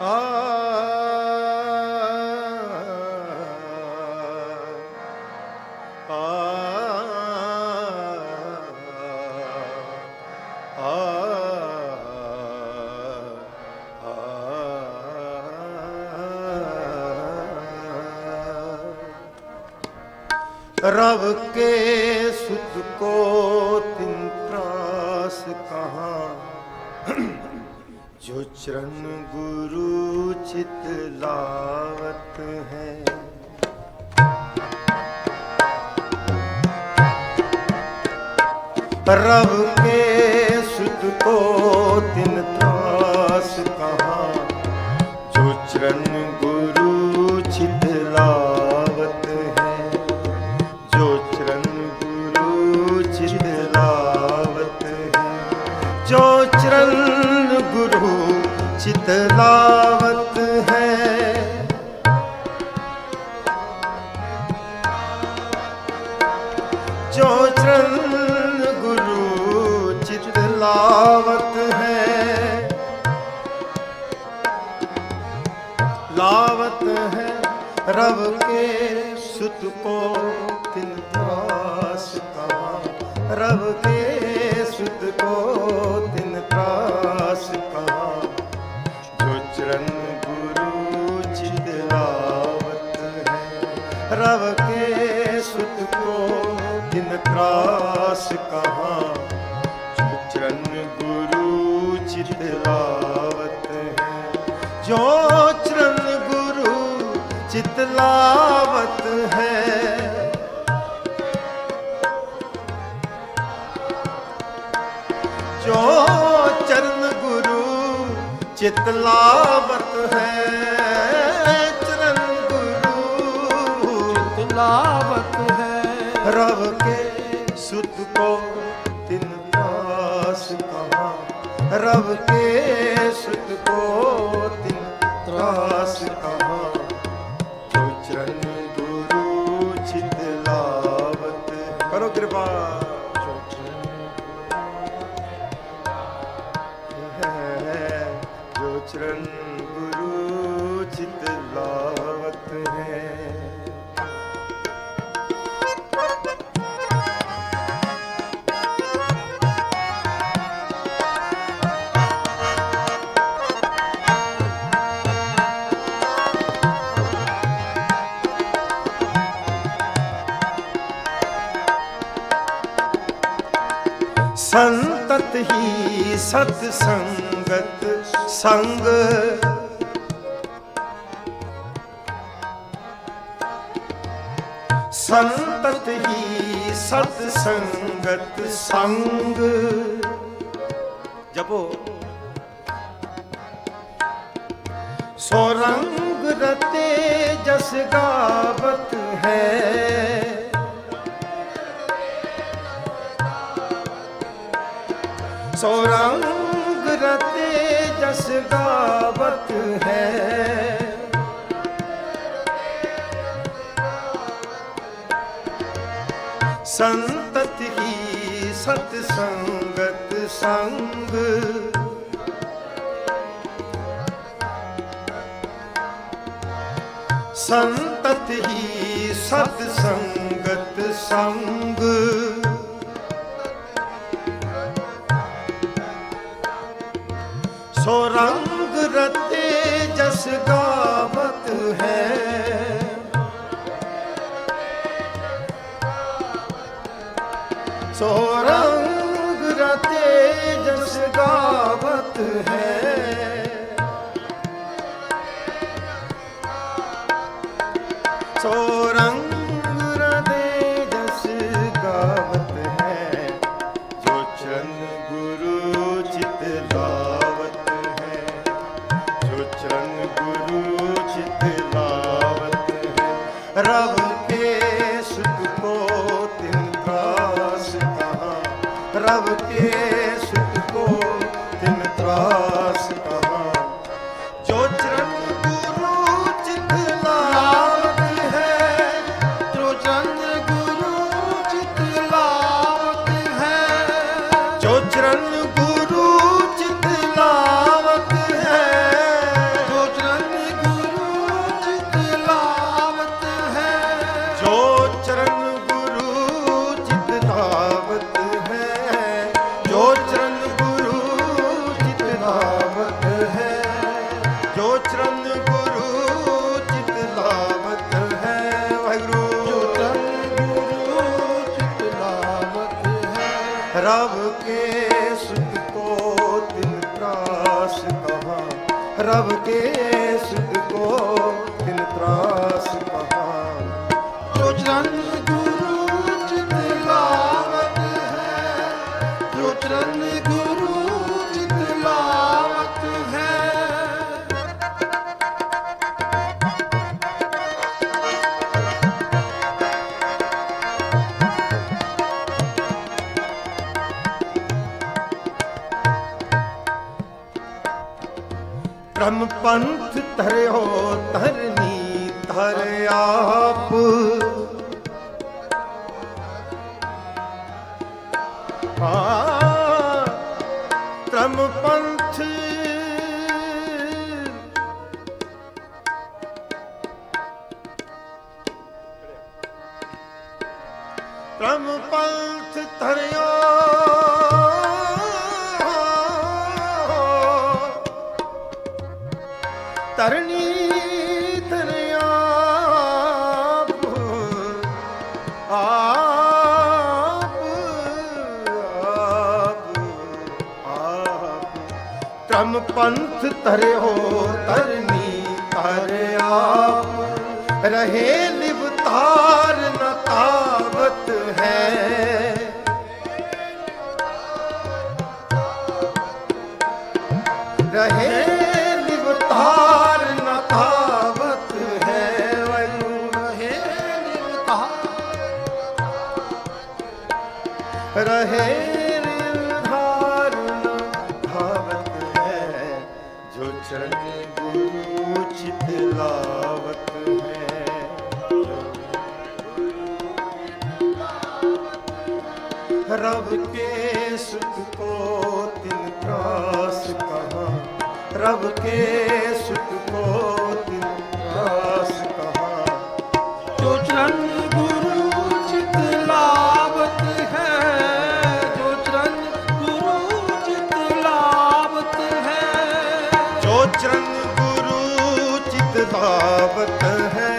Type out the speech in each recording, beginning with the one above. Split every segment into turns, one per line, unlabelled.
Ah. Ah. Ah. ਆ ਕੇ जो चरण गुरु चित लावत है रब के सुत को तिन त्रास चित लावत है जो चरण गुरु चित लावत है लावत है रब के सुत को तिन त्रास कहाँ रब के सुत को तिन त्रास कहाँ ਤਰਾਸ ਕਹਾ ਚਰਨ ਗੁਰੂ ਚਿਤ ਲਾਵਤ ਹੈ। ਜੋ ਚਰਨ ਗੁਰੂ ਚਿਤ ਲਾਵਤ ਹੈ। ਜੋ ਚਰਨ ਗੁਰੂ ਚਿਤ
ਲਾਵਤ ਹੈ।
को तिन त्रास कहाँ रब के सुत को तिन त्रास कहाँ जो चरण ਸੰਤਤ ਹੀ ਸਤ ਸੰਗਤ ਸੰਗ। ਸੰਤਤ ਹੀ ਸਤ ਸੰਗਤ ਸੰਗ। ਜਪੋ। ਸੋ ਰੰਗ ਰਤੇ ਜਸ ਗਾਵਤ ਹੈ। ਸੋ ਰੰਗ ਰਤੇ ਜਸ ਗਾਵਤ ਹੈ। ਸੰਤਤ ਹੀ ਸਤ ਸੰਗਤ ਸੰਗ। ਸੰਤਤ ਹੀ ਸਤ ਸੰਗਤ ਸੰਗ। ਸੋ ਰੰਗ ਰਤੇ ਜਸ ਗਾਵਤ ਹੈ। ਸੋ ਰੰਗ ਰਤੇ ਜਸ ਗਾਵਤ ਹੈ। रब के सुख को ਪੰਥ ਧਰਿਓ ਧਰਨੀ ਧਰ ਆਪ। ਆਪ ਆਪ ਆਪ। ਤ੍ਰਮ ਪੰਥ ਤਰੇ ਹੋ ਤਰਨੀ ਤਰ
ਰਹੇ
ਰਹੇ ਨਿਰਧਾਰਨ ਭਾਵਤ ਹੈ ਜੋ ਚਰਨ ਗੁਰੂ ਚਿਤ ਲਾਵਤ ਹੈ ਰਬ ਕੇ ਸੁਖ ਕੋ ਤਿਨ ਪ੍ਰਾਸ ਕਹਾ
ਰਬ ਕੇ ਸੁਖ ਕੋ ਪ੍ਰਤਾਪਤ ਹੈ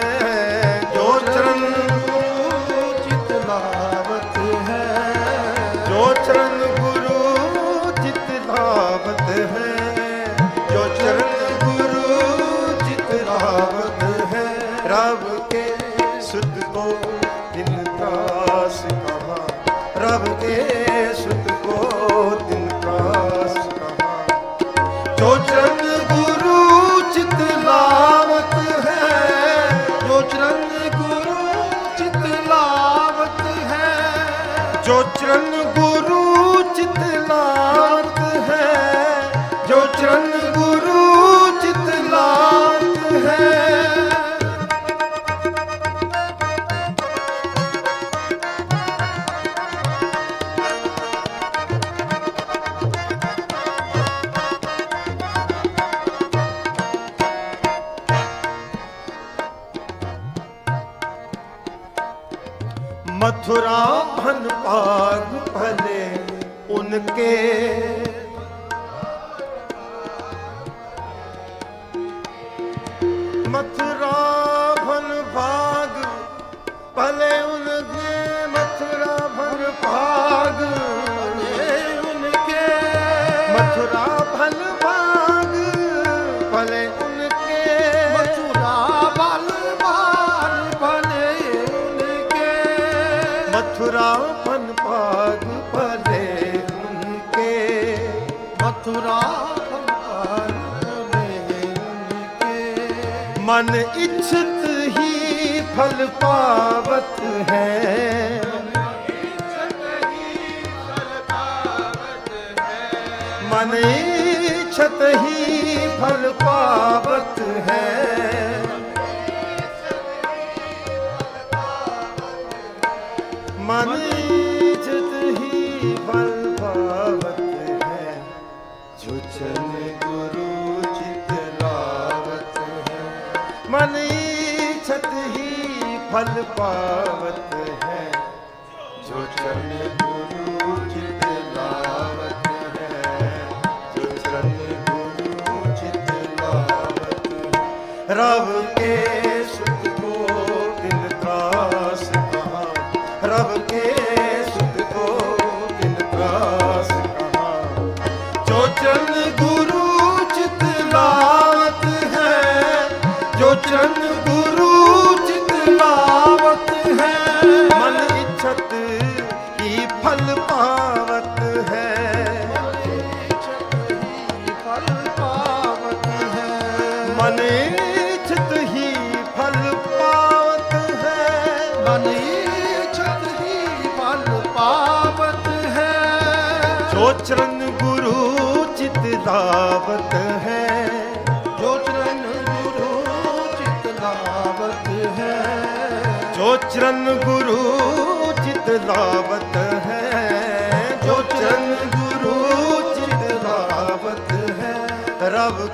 मथुरा भन भाग भले उनके मथुरापन पाग परे उनके मथुरा मन इच्छित ही फल पावत है मन इच्छत ही फल पावत है फल पावत है जो चरण गुरु चित लावत है जो चरण गुरु चित लावत रब
ਲਾਵਤ ਹੈ।
ਜੋ ਚਰਨ ਗੁਰੂ ਚਿਤ ਲਾਵਤ ਹੈ।
ਜੋ ਚਰਨ ਗੁਰੂ ਚਿਤ ਲਾਵਤ ਹੈ।
ਜੋ ਚਰਨ ਗੁਰੂ ਚਿਤ ਲਾਵਤ ਹੈ। ਰਬ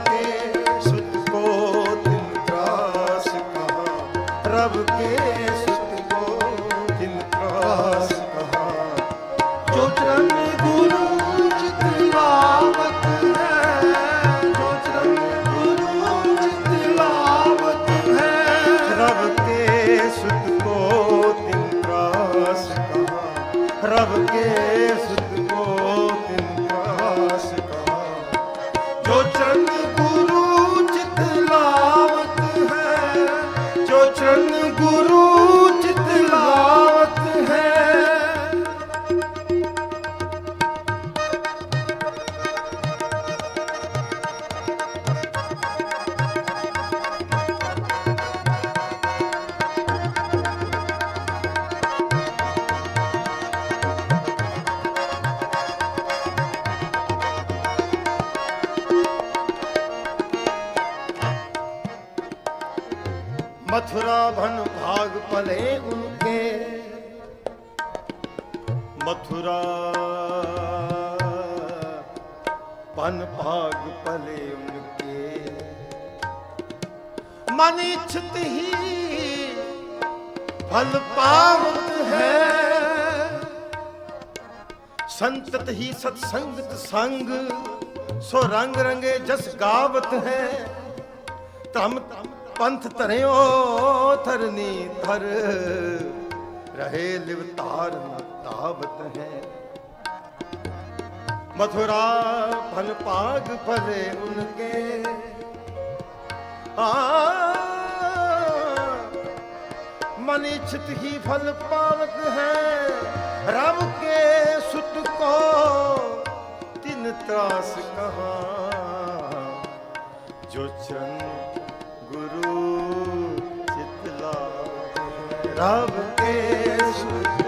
लाभन भाग पले उनके मथुरा पन भाग पले उनके मन इच्छित ही फल पावत है संतत ही सत्संगत संग सो रंग रंगे जस गावत है ਧਰਮ ਪੰਥ ਧਰਿਓ ਧਰਨੀ ਧਰ ਰਹੇ ਲਿਵਤਾਰ ਤਾਵਤ ਹੈ मथुरा फल पाग फले उनके आ मन इच्छित ही फल पावत है रब के सुत को तिन त्रास कहा जो चंद ਗੁਰੂ ਚਿਤ ਲਾਵੇ ਰੱਬ ਕੇ ਸੁਖ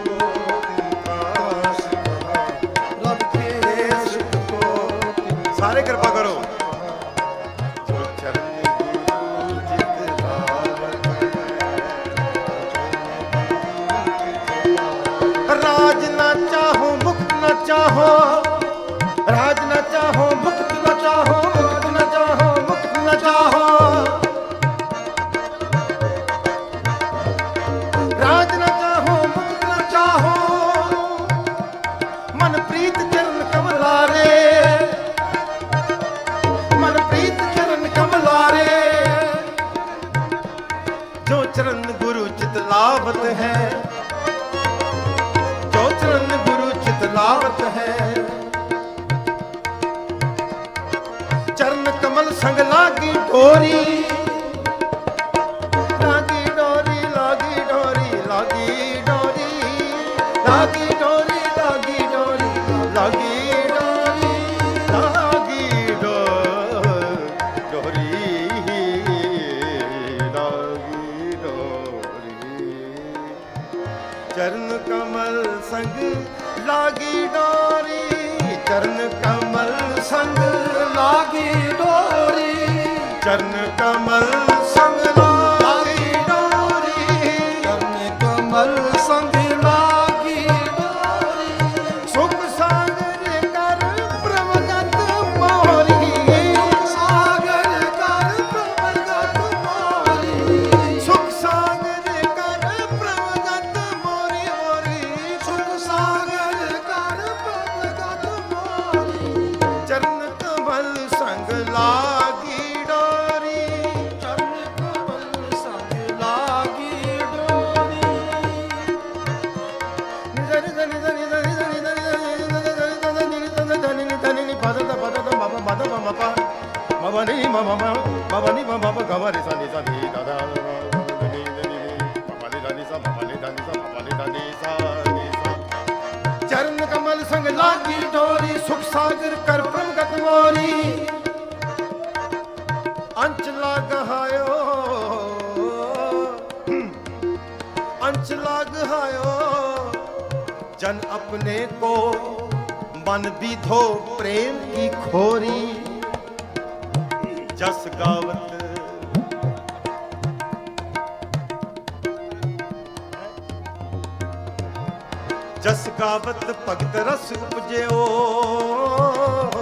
प्रेम की खोरी जस गावत जस गावत भगत रस उपजे ओ